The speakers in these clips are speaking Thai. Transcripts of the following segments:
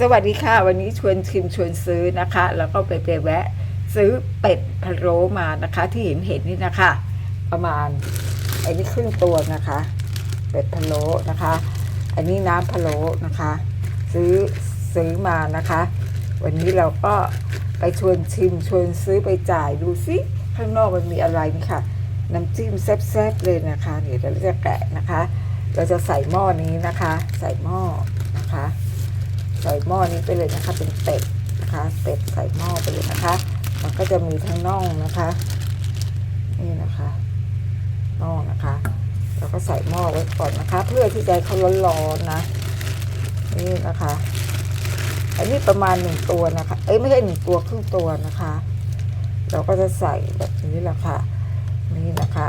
สวัสดีค่ะ วันนี้ชวนชิมชวนซื้อนะคะ แล้วก็ไปไปแวะ ซื้อเป็ดพะโล้มานะคะ ที่เห็นเห็นนี่นะคะ ประมาณอันนี้ครึ่งตัวนะคะ เป็ดพะโล้นะคะ อันนี้น้ำพะโล้นะคะ ซื้อซื้อมานะคะ วันนี้เราก็ไปชวนชิมชวนซื้อไปจ่ายดูซิข้างนอกมันมีอะไรนี่ค่ะน้ำจิ้มแซ่บๆเลยนะคะเดี๋ยวเราจะแกะนะคะ เราจะใส่หม้อนี้นะคะ ใส่หม้อนะคะ ใส่หม้อนี้ไปเลยนะคะ เป็นเป็ดนะคะเป็ดใส่หม้อไปเลยนะคะ มันก็จะมีทั้งน่องนะคะ นี่นะคะน่องนะคะเราก็ใส่หม้อไว้ก่อนนะคะ เพื่อที่จะเขาร้อนๆนะ นี่นะคะอันนี้ประมาณหนึ่งตัวนะคะ เอ้ยไม่ใช่หนึ่งตัวครึ่งตัวนะคะ เราก็จะใส่แบบนี้แหละค่ะ นี่นะคะ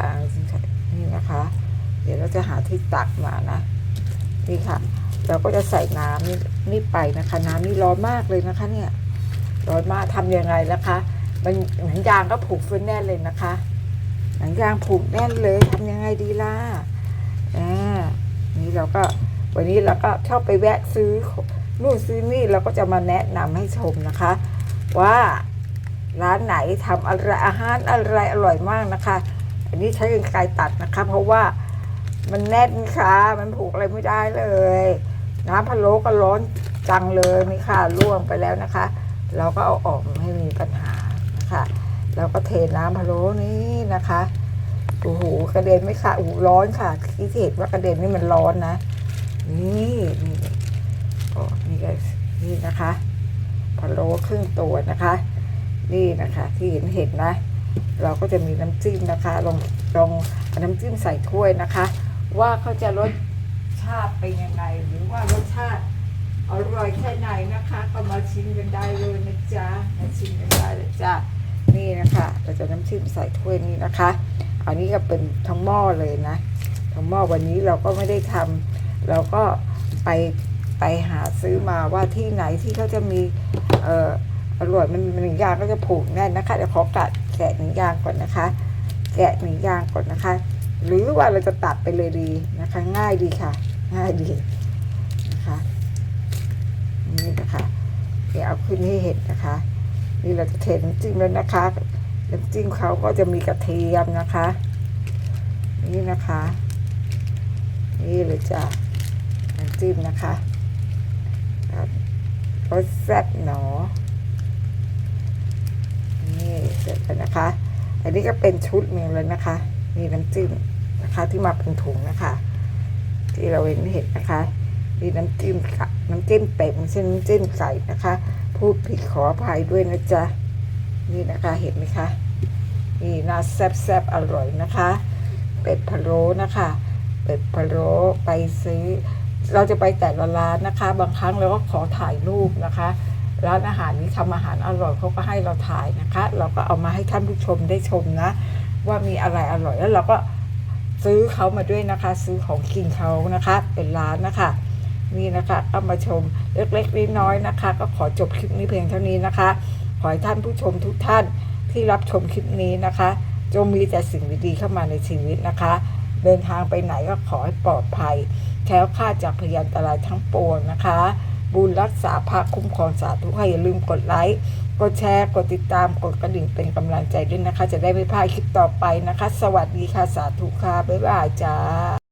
นี่นะคะ เดี๋ยวเราจะหาที่ตักมานะ นี่ค่ะ เราก็จะใส่น้ำนี่นี่ไปนะคะ น้ำนี่ร้อนมากเลยนะคะ เนี่ย ร้อนมากทำยังไงนะคะ มันหนังยางก็ผูกฟื้นแน่นเลยนะคะ หนังยางผูกแน่นเลยทำยังไงดีล่ะอ่านี่เราก็วันนี้เราก็ชอบไปแวะซื้อนู่นซื้อนี่เราก็จะมาแนะนำให้ชมนะคะ ว่าร้านไหนทำอะไรอาหารอะไรอร่อยมากนะคะ อันนี้ใช้กรรไกรตัดนะคะ เพราะว่ามันแน่นค่ะ มันผูกอะไรไม่ได้เลย น้ำพะโล้ก็ร้อนจังเลยนี่ค่ะล่วงไปแล้วนะคะ เราก็เอาออกไม่มีปัญหานะคะเราก็เทน้ำพะโล้นี้นะคะโอ้โหกระเด็นไม่ค่ะโอ้ร้อนค่ะที่เห็นว่ากระเด็นนี่มันร้อนนะ นี่นี่นี่ก็นี่นะคะพะโล้ครึ่งตัวนะคะ นี่นะคะ ที่เห็นเห็นนะ เราก็จะมีน้ำจิ้มนะคะ ลองลองน้ำจิ้มใส่ถ้วยนะคะ ว่าเขาจะรส ชาติเป็นยังไง หรือว่ารสชาติอร่อยแค่ไหนนะคะ ก็มาชิมกันได้เลยนะจ๊ะมาชิมกันได้เลยจ้ะนี่นะคะเราจะน้ำจิ้มใส่ถ้วยนี้นะคะ อันนี้ก็เป็นทั้งหม้อเลยนะทั้งหม้อวันนี้เราก็ไม่ได้ทำเราก็ไปไปหาซื้อมาว่าที่ไหนที่เขาจะมีเอ่ออร่อยมันมันหนึ่งยางก็จะผูกแน่นนะคะเดี๋ยวขอกัดแกะหนึ่งยางก่อนนะคะ แกะหนึ่งยางก่อนนะคะ หรือว่าเราจะตัดไปเลยดีนะคะ ง่ายดีค่ะ ง่าดีนะคะนี่นะคะเดี๋ยวเอาขึ้นให้เห็นนะคะ นี่เราจะเทน้ำจิ้มแล้วนะคะน้ำจิ้มเขาก็จะมีกระเทียมนะคะ นี่นะคะ นี่เลยจ้ะน้ำจิ้มนะคะครับรสแซ่บหนอนี่เสร็จแล้วนะคะ อันนี้ก็เป็นชุดหนึ่งเลยนะคะ มีน้ำจิ้มนะคะที่มาเป็นถุงนะคะ ที่เราเห็นเห็นนะคะมีน้ำจิ้มค่ะน้ำจิ้มเป็ดไม่ใช่นน้ำจิ้มไก่นะคะ พูดผิดขออภัยด้วยนะจ๊ะนี่นะคะเห็นไหมคะนี่น่าแซ่บแซบๆอร่อยนะคะ เป็ดพะโล้นะคะ เป็ดพะโล้ไปซื้อ เราจะไปแต่ละร้านนะคะ บางครั้งเราก็ขอถ่ายรูปนะคะ ร้านอาหารนี้ทำอาหารอร่อยเขาก็ให้เราถ่ายนะคะ เราก็เอามาให้ท่านผู้ชมได้ชมนะ ว่ามีอะไรอร่อยแล้วเราก็ ซื้อเขามาด้วยนะคะ ซื้อของกินเขานะคะ เป็นร้านนะคะ นี่นะคะก็มาชมเล็กๆน้อยๆนะคะ ก็ขอจบคลิปนี้เพียงเท่านี้นะคะ ขอให้ท่านผู้ชมทุกท่านที่รับชมคลิปนี้นะคะ จงมีแต่สิ่งดีๆเข้ามาในชีวิตนะคะ เดินทางไปไหนก็ขอให้ปลอดภัยแคล้วคลาดจากพยานอันตรายทั้งปวงนะคะ บุญรักษาพระคุ้มครองสาธุให้อย่าลืมกดไลค์กดแชร์กดติดตามกดกระดิ่งเป็นกำลังใจด้วยนะคะ จะได้ไม่พลาดคลิปต่อไปนะคะ สวัสดีค่ะสาธุค่ะบ๊ายบายจ้า